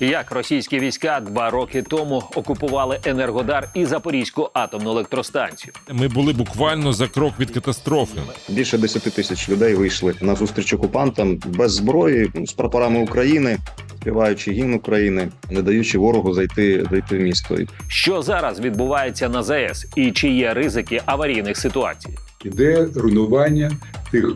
Як російські війська два роки тому окупували Енергодар і Запорізьку атомну електростанцію. Ми були буквально за крок від катастрофи. Більше 10 тисяч людей вийшли на зустріч окупантам без зброї ну, з прапорами України, співаючи гімн України, не даючи ворогу зайти зайти в місто. Що зараз відбувається на ЗАЕС і чи є ризики аварійних ситуацій? іде руйнування тих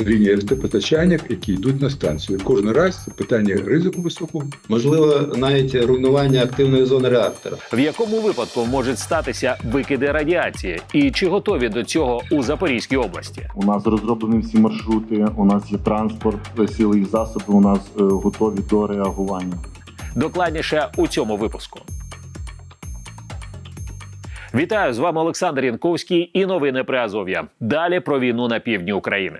ліній електропостачання, які йдуть на станцію. Кожен раз це питання ризику високого. можливо навіть руйнування активної зони реактора. В якому випадку можуть статися викиди радіації, і чи готові до цього у Запорізькій області? У нас розроблені всі маршрути, у нас є транспорт, сили і засоби. У нас е, готові до реагування. Докладніше у цьому випуску. Вітаю з вами Олександр Янковський і новини при Азов'я. Далі про війну на півдні України.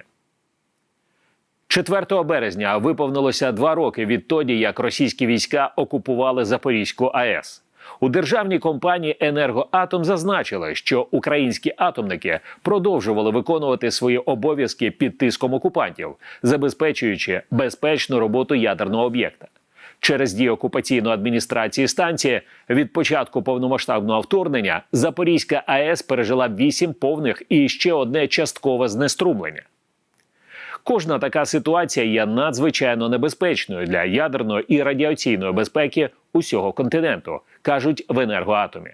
4 березня виповнилося два роки відтоді, як російські війська окупували Запорізьку АЕС. У державній компанії Енергоатом зазначили, що українські атомники продовжували виконувати свої обов'язки під тиском окупантів, забезпечуючи безпечну роботу ядерного об'єкта. Через дії окупаційної адміністрації станції від початку повномасштабного вторгнення Запорізька АЕС пережила вісім повних і ще одне часткове знеструмлення. Кожна така ситуація є надзвичайно небезпечною для ядерної і радіаційної безпеки усього континенту, кажуть в енергоатомі.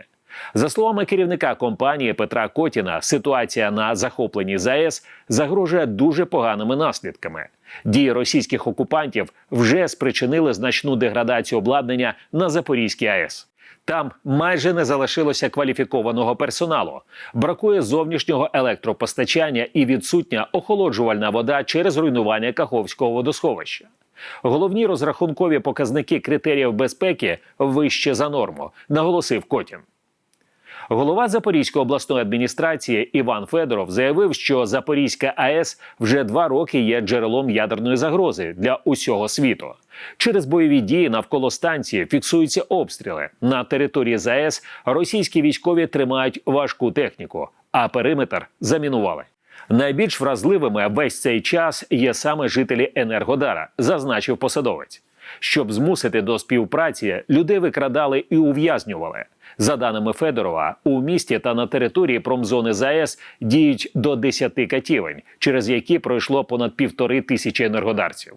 За словами керівника компанії Петра Котіна, ситуація на захопленій ЗАЕС загрожує дуже поганими наслідками. Дії російських окупантів вже спричинили значну деградацію обладнання на Запорізькій АЕС. Там майже не залишилося кваліфікованого персоналу, бракує зовнішнього електропостачання і відсутня охолоджувальна вода через руйнування Каховського водосховища. Головні розрахункові показники критеріїв безпеки вище за норму, наголосив Котін. Голова Запорізької обласної адміністрації Іван Федоров заявив, що Запорізька АЕС вже два роки є джерелом ядерної загрози для усього світу. Через бойові дії навколо станції фіксуються обстріли. На території ЗАЕС російські військові тримають важку техніку, а периметр замінували. Найбільш вразливими весь цей час є саме жителі Енергодара, зазначив посадовець. Щоб змусити до співпраці, людей викрадали і ув'язнювали. За даними Федорова, у місті та на території промзони ЗАЕС діють до 10 катівень, через які пройшло понад півтори тисячі енергодарців.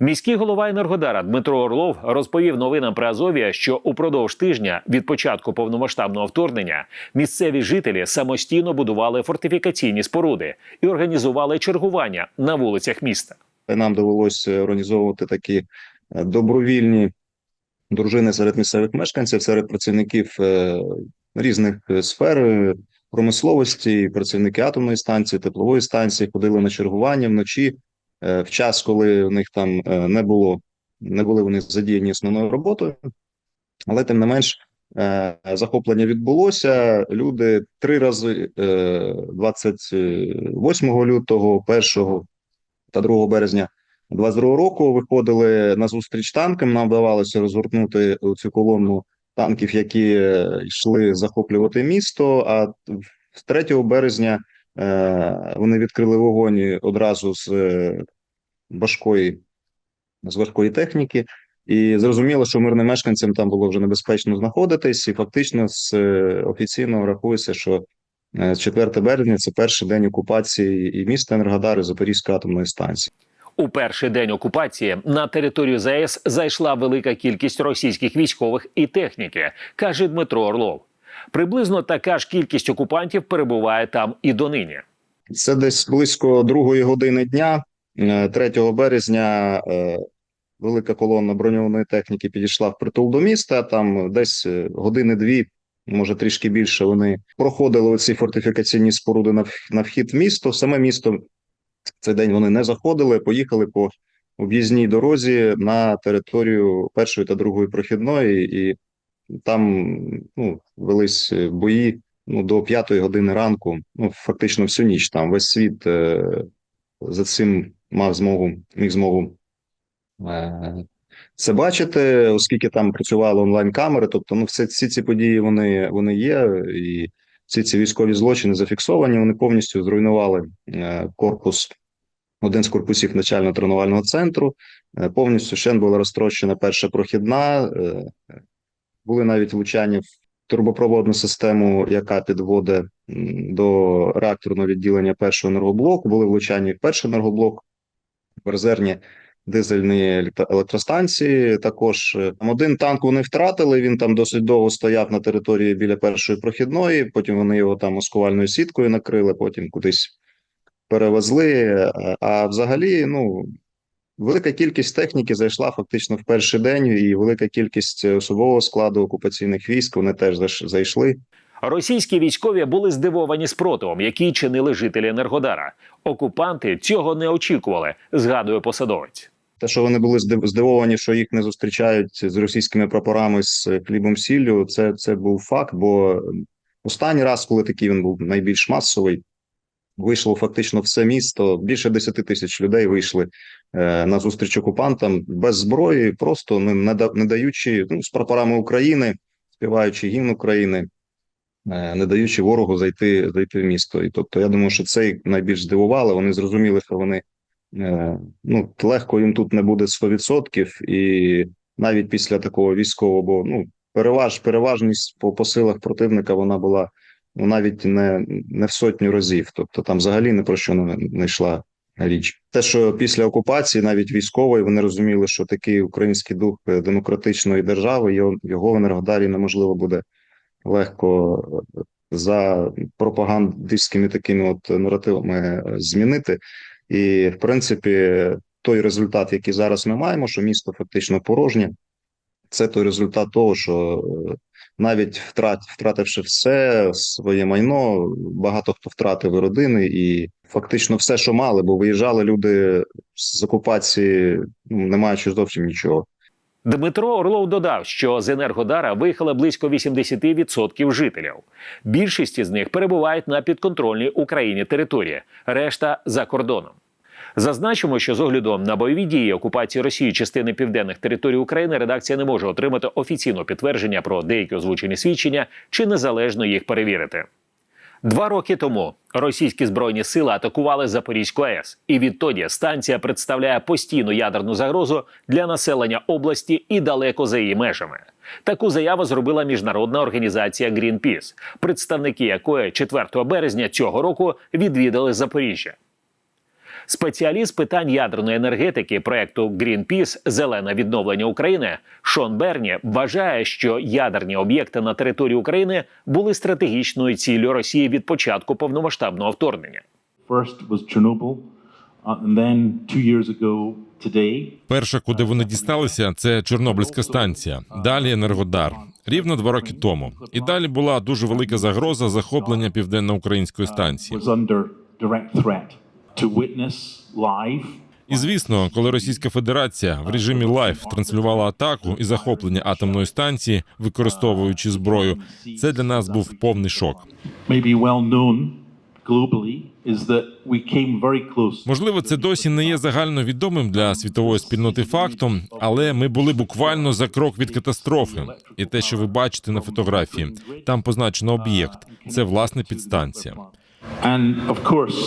Міський голова Енергодара Дмитро Орлов розповів новинам при Азовія, що упродовж тижня від початку повномасштабного вторгнення місцеві жителі самостійно будували фортифікаційні споруди і організували чергування на вулицях міста. Нам довелося організовувати такі е, добровільні дружини серед місцевих мешканців, серед працівників е, різних е, сфер е, промисловості, працівники атомної станції, теплової станції ходили на чергування вночі в час, коли у них там не було, не були вони задіяні основною роботою. Але тим не менш, захоплення відбулося. Люди три рази е, 28 лютого, 1 та 2 березня 22 року виходили на зустріч танкам. Нам вдавалося розгорнути цю колону танків, які е, йшли захоплювати місто. А 3 березня е, вони відкрили вогонь одразу з е, важкої з важкої техніки. І зрозуміло, що мирним мешканцям там було вже небезпечно знаходитись, і фактично з офіційно рахується, що е, 4 березня це перший день окупації і міста Енергодар, Запорізької атомної станції. У перший день окупації на територію ЗАЕС зайшла велика кількість російських військових і техніки, каже Дмитро Орлов. Приблизно така ж кількість окупантів перебуває там і донині. Це десь близько другої години дня, е, 3 березня. е, Велика колона броньованої техніки підійшла в притул до міста. Там десь е, години-дві, може трішки більше. Вони проходили оці фортифікаційні споруди на вхід в місто. Саме місто в цей день вони не заходили, поїхали по об'їзній дорозі на територію першої та другої прохідної, і там ну, велись бої ну, до п'ятої години ранку. Ну, фактично всю ніч. Там весь світ е, за цим мав змогу, міг змогу е, це бачити, оскільки там працювали онлайн-камери. Тобто, ну, все, всі ці події вони, вони є, і всі ці військові злочини зафіксовані. Вони повністю зруйнували е, корпус один з корпусів начально-тренувального центру. Е, Повністю ще була розтрощена перша прохідна. е, Були навіть влучання в турбопроводну систему, яка підводить до реакторного відділення першого енергоблоку. Були влучання в перший енергоблок, в резервні дизельні електростанції. Також е, один танк вони втратили. Він там досить довго стояв на території біля першої прохідної. Потім вони його там маскувальною сіткою накрили, потім кудись перевезли. Е, А взагалі, ну велика кількість техніки зайшла фактично в перший день, і велика кількість особового складу окупаційних військ вони теж зайшли. Російські військові були здивовані спротивом, який чинили жителі Енергодара. Окупанти цього не очікували, згадує посадовець. Те, що вони були здив- здивовані, що їх не зустрічають з російськими прапорами з хлібом сіллю, це, це був факт. Бо останній раз, коли такий він був найбільш масовий, вийшло фактично все місто. Більше 10 тисяч людей вийшли е, на зустріч окупантам без зброї, просто не, не, да- не даючи ну, з прапорами України, співаючи гімн України. е, Не даючи ворогу зайти зайти в місто, і тобто я думаю, що це їх найбільш здивувало. Вони зрозуміли, що вони Е, ну, легко їм тут не буде 100%, і навіть після такого військового, ну, переваж, переважність по, по силах противника вона була ну, навіть не, не в сотню разів. Тобто там взагалі ні про що не, не йшла річ. Те, що після окупації, навіть військової, вони розуміли, що такий український дух е, демократичної держави, його, його в Енергодарі неможливо буде легко е, за пропагандистськими такими от наративами е, змінити. І, в принципі, той результат, який зараз ми маємо, що місто фактично порожнє, це той результат того, що е, навіть втрат, втративши все своє майно, багато хто втратив родини, і фактично все, що мали, бо виїжджали люди з окупації, ну не маючи зовсім нічого. Дмитро Орлов додав, що з Енергодара виїхало близько 80% жителів. Більшість із них перебувають на підконтрольній Україні території, решта за кордоном. Зазначимо, що з оглядом на бойові дії окупації Росії частини південних територій України редакція не може отримати офіційного підтвердження про деякі озвучені свідчення чи незалежно їх перевірити. Два роки тому російські збройні сили атакували Запорізьку АЕС, і відтоді станція представляє постійну ядерну загрозу для населення області і далеко за її межами. Таку заяву зробила міжнародна організація Greenpeace, представники якої 4 березня цього року відвідали Запоріжжя. Спеціаліст питань ядерної енергетики проекту Greenpeace Зелене відновлення України Шон Берні вважає, що ядерні об'єкти на території України були стратегічною ціллю Росії від початку повномасштабного вторгнення. First was Chernobyl, uh, and then two years ago today, Перша, куди вони дісталися, це Чорнобильська станція. Далі Енергодар. Рівно два роки тому. І далі була дуже велика загроза захоплення південноукраїнської станції. To witness live І звісно, коли Російська Федерація в режимі лайф транслювала атаку і захоплення атомної станції, використовуючи зброю, це для нас був повний шок. Можливо, це досі не є загальновідомим для світової спільноти фактом, але ми були буквально за крок від катастрофи. І те, що ви бачите на фотографії, там позначено об'єкт. Це власне підстанція. And of course,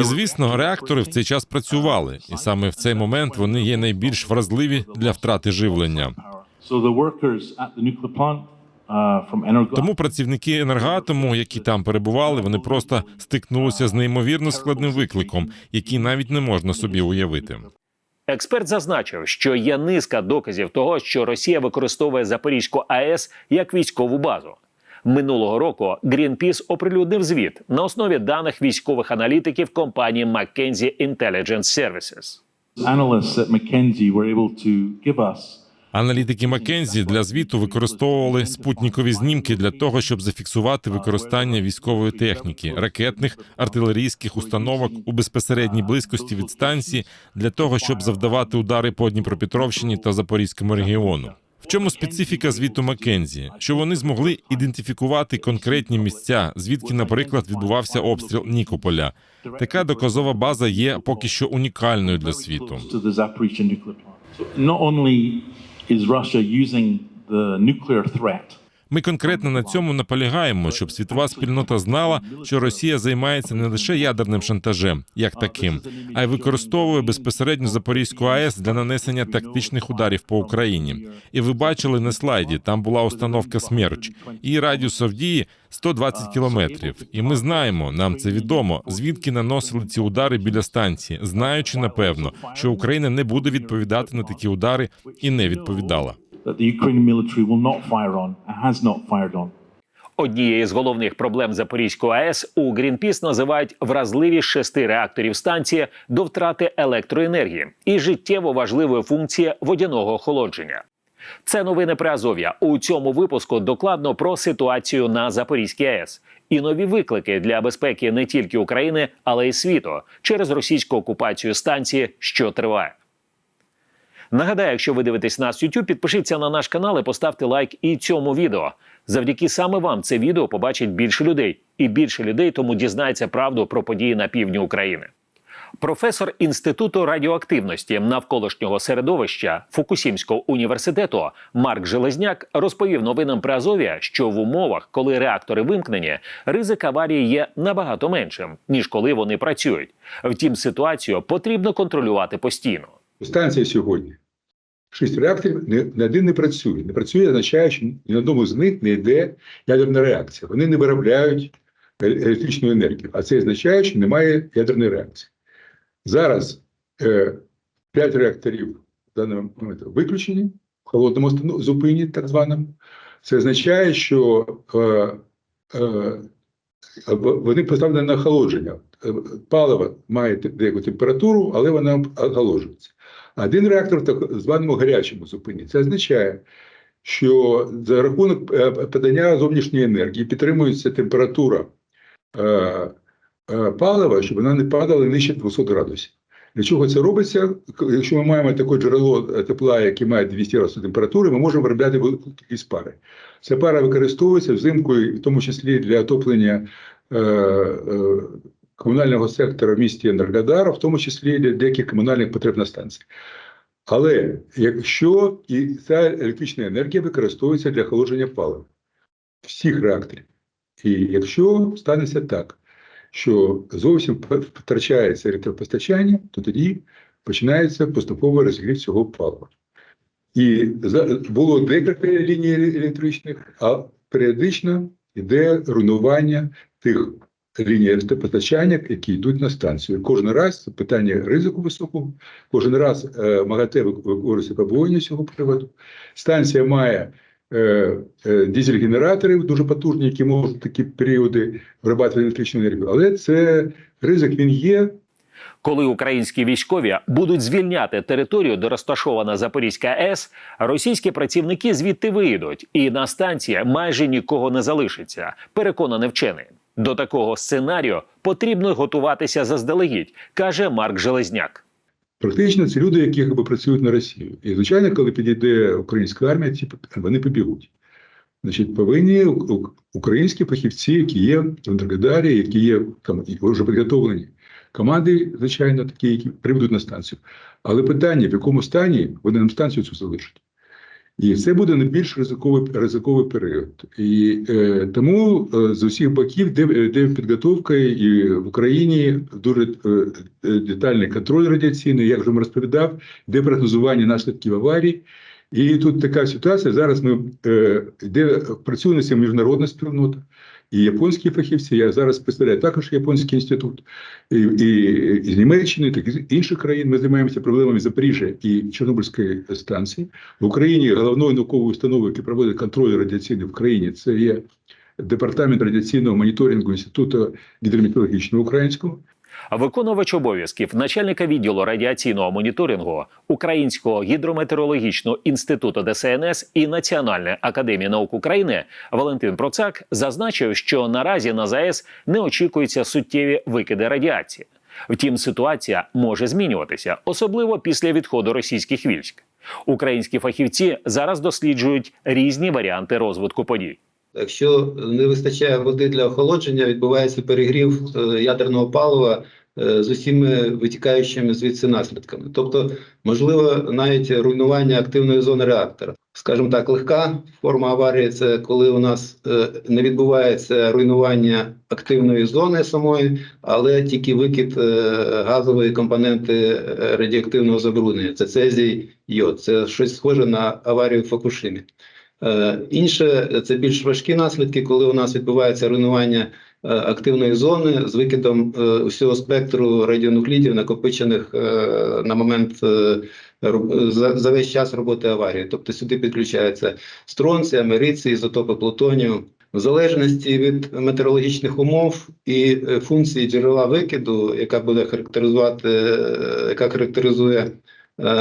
І звісно, реактори в цей час працювали, і саме в цей момент вони є найбільш вразливі для втрати живлення. uh, Тому працівники енергоатому, які там перебували, вони просто стикнулися з неймовірно складним викликом, який навіть не можна собі уявити. Експерт зазначив, що є низка доказів того, що Росія використовує Запорізьку АЕС як військову базу. Минулого року Greenpeace оприлюднив звіт на основі даних військових аналітиків компанії McKinsey Intelligence Services. analysts at McKinsey were able to give us Аналітики Маккензі для звіту використовували спутникові знімки для того, щоб зафіксувати використання військової техніки, ракетних, артилерійських установок у безпосередній близькості від станції для того, щоб завдавати удари по Дніпропетровщині та Запорізькому регіону. В чому специфіка звіту Маккензі? Що вони змогли ідентифікувати конкретні місця, звідки, наприклад, відбувався обстріл Нікополя. Така доказова база є поки що унікальною для світу. not only is Russia using the nuclear threat Ми конкретно на цьому наполягаємо, щоб світова спільнота знала, що Росія займається не лише ядерним шантажем, як таким, а й використовує безпосередньо Запорізьку АЕС для нанесення тактичних ударів по Україні. І ви бачили на слайді, там була установка «Смерч». Її радіус Авдії 120 кілометрів. І ми знаємо, нам це відомо, звідки наносили ці удари біля станції, знаючи напевно, що Україна не буде відповідати на такі удари і не відповідала. That the Ukrainian military will not fire on and has not fired on. Однією з головних проблем Запорізької АЕС у Грінпіс називають вразливість шести реакторів станції до втрати електроенергії і життєво важливої функції водяного охолодження. Це новини при Азов'я. У цьому випуску докладно про ситуацію на Запорізькій АЕС і нові виклики для безпеки не тільки України, але й світу через російську окупацію станції, що триває. Нагадаю, якщо ви дивитесь нас в YouTube, підпишіться на наш канал і поставте лайк і цьому відео. Завдяки саме вам це відео побачить більше людей, і більше людей тому дізнається правду про події на півдні України. Професор інституту радіоактивності навколишнього середовища Фукусімського університету Марк Железняк розповів новинам при Азов'я, що в умовах, коли реактори вимкнені, ризик аварії є набагато меншим ніж коли вони працюють. Втім, ситуацію потрібно контролювати постійно. Станція сьогодні. Шість реакторів не, один не працює. Не працює, означає, що ні на одному з них не йде ядерна реакція. Вони не виробляють електричну енергію. А це означає, що немає ядерної реакції. Зараз е, п'ять реакторів в даному моменті виключені в холодному стану- зупині, так званому. Це означає, що е, е, вони поставлені на охолодження. Е, Паливо має деяку температуру, але вона охолоджується. Один реактор в так званому гарячому зупині. Це означає, що за рахунок е, подання зовнішньої енергії підтримується температура е, е, палива, щоб вона не падала нижче 200 градусів. Для чого це робиться? Якщо ми маємо таке джерело тепла, яке має 200 градусів температури, ми можемо виробляти велику кількість пари. Ця пара використовується взимку, в тому числі для отоплення е, е, комунального сектора в місті Енергодар, в тому числі для деяких комунальних потреб на станції. Але якщо і ця електрична енергія використовується для охолодження палива всіх реакторів, і якщо станеться так, що зовсім втрачається електропостачання, то тоді починається поступовий розігрів цього палива. І було декілька ліній електричних, а періодично йде руйнування тих ліній електропостачання, які йдуть на станцію. Кожен раз це питання ризику високого, кожен раз е, МАГАТЕ використовується побоювання цього приводу. Станція має е, е, дизель-генератори дуже потужні, які можуть такі періоди виробляти електричну енергію. Але це ризик він є, Коли українські військові будуть звільняти територію, де розташована Запорізька АЕС, російські працівники звідти виїдуть, і на станції майже нікого не залишиться. Переконаний вчений. До такого сценарію потрібно готуватися заздалегідь, каже Марк Железняк. Практично це люди, які якби працюють на Росію. І звичайно, коли підійде українська армія, ці вони побігуть. Значить, повинні українські фахівці, які є в Енергодарі, які є там вже підготовлені команди, звичайно, такі, які прибудуть на станцію. Але питання, в якому стані вони нам станцію цю залишать. І це буде найбільш ризиковий ризиковий період. І е, тому е, з усіх боків, де, де підготовка і в Україні дуже е, детальний контроль радіаційний, як вже розповідав, де прогнозування наслідків аварій. І тут така ситуація. Зараз ми е, де працює на міжнародна спільнота, і японські фахівці. Я зараз представляю також японський інститут, і, і, з Німеччини, так і з інших країн. Ми займаємося проблемами Запоріжжя і Чорнобильської станції. В Україні головною науковою установою, яка проводить контроль радіаційний в країні, це є департамент радіаційного моніторингу інституту гідрометеорологічного українського. Виконувач обов'язків начальника відділу радіаційного моніторингу Українського гідрометеорологічного інституту ДСНС і Національної академії наук України Валентин Процак зазначив, що наразі на ЗАЕС не очікуються суттєві викиди радіації. Втім, ситуація може змінюватися, особливо після відходу російських військ. Українські фахівці зараз досліджують різні варіанти розвитку подій. Якщо не вистачає води для охолодження, відбувається перегрів е, ядерного палива е, з усіми витікаючими звідси наслідками. Тобто, можливо, навіть руйнування активної зони реактора. скажімо так, легка форма аварії це коли у нас е, не відбувається руйнування активної зони самої, але тільки викид газової компоненти радіоактивного забруднення. Це цезій йод. Це щось схоже на аварію в Фукушимі. Е, Інше це більш важкі наслідки, коли у нас відбувається руйнування е, активної зони з викидом е, усього спектру радіонуклідів, накопичених е, на момент е, за, весь час роботи аварії. Тобто сюди підключається стронцій, америцій, ізотопи плутонію. В залежності від метеорологічних умов і е, функції джерела викиду, яка буде характеризувати, е, яка характеризує е,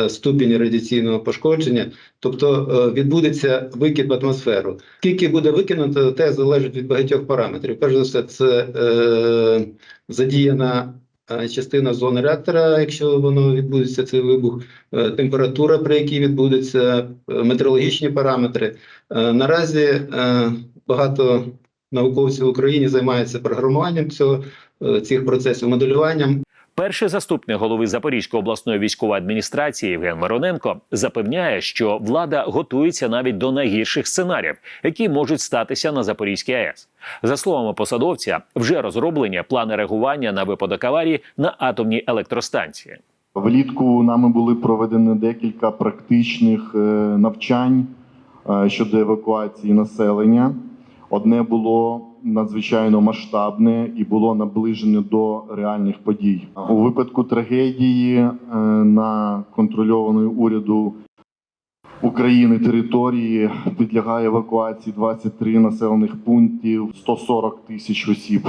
ступінь радіаційного пошкодження, тобто е, відбудеться викид в атмосферу. Скільки буде викинуто, те залежить від багатьох параметрів. Перш за все, це е, задіяна е, частина зони реактора, якщо воно відбудеться цей вибух, е, температура, при якій відбудеться, е, метеорологічні параметри. Е, Наразі е, багато науковців в Україні займаються програмуванням цього е, цих процесів, моделюванням. Перший заступник голови Запорізької обласної військової адміністрації Євген Мироненко запевняє, що влада готується навіть до найгірших сценаріїв, які можуть статися на Запорізькій АЕС. За словами посадовця, вже розроблені плани реагування на випадок аварії на атомній електростанції. Влітку нами були проведені декілька практичних е, навчань е, щодо евакуації населення. Одне було надзвичайно масштабне і було наближене до реальних подій. У випадку трагедії е, на контрольованої уряду України території підлягає евакуації 23 населених пунктів, 140 тисяч осіб.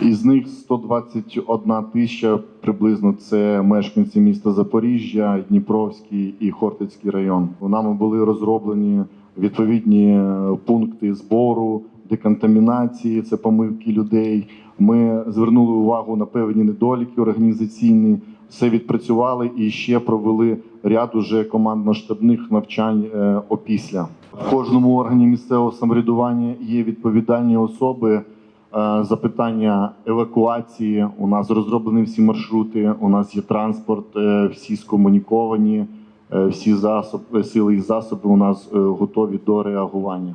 Із них 121 тисяча приблизно це мешканці міста Запоріжжя, Дніпровський і Хортицький район. Нами були розроблені відповідні пункти збору, деконтамінації, це помилки людей. Ми звернули увагу на певні недоліки організаційні, все відпрацювали і ще провели ряд уже командно-штабних навчань е, опісля. В кожному органі місцевого самоврядування є відповідальні особи. Е, За питання евакуації у нас розроблені всі маршрути. У нас є транспорт, е, всі скомуніковані, всі засоби, сили і засоби у нас готові до реагування.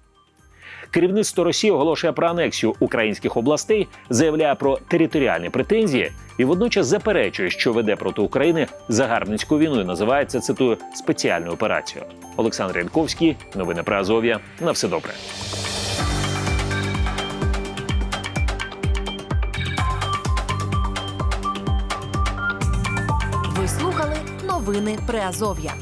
Керівництво Росії оголошує про анексію українських областей, заявляє про територіальні претензії і водночас заперечує, що веде проти України загарбницьку війну і називає це цитую спеціальну операцію. Олександр Янковський, новини про Азов'я. На все добре. Ви слухали новини Приазов'я.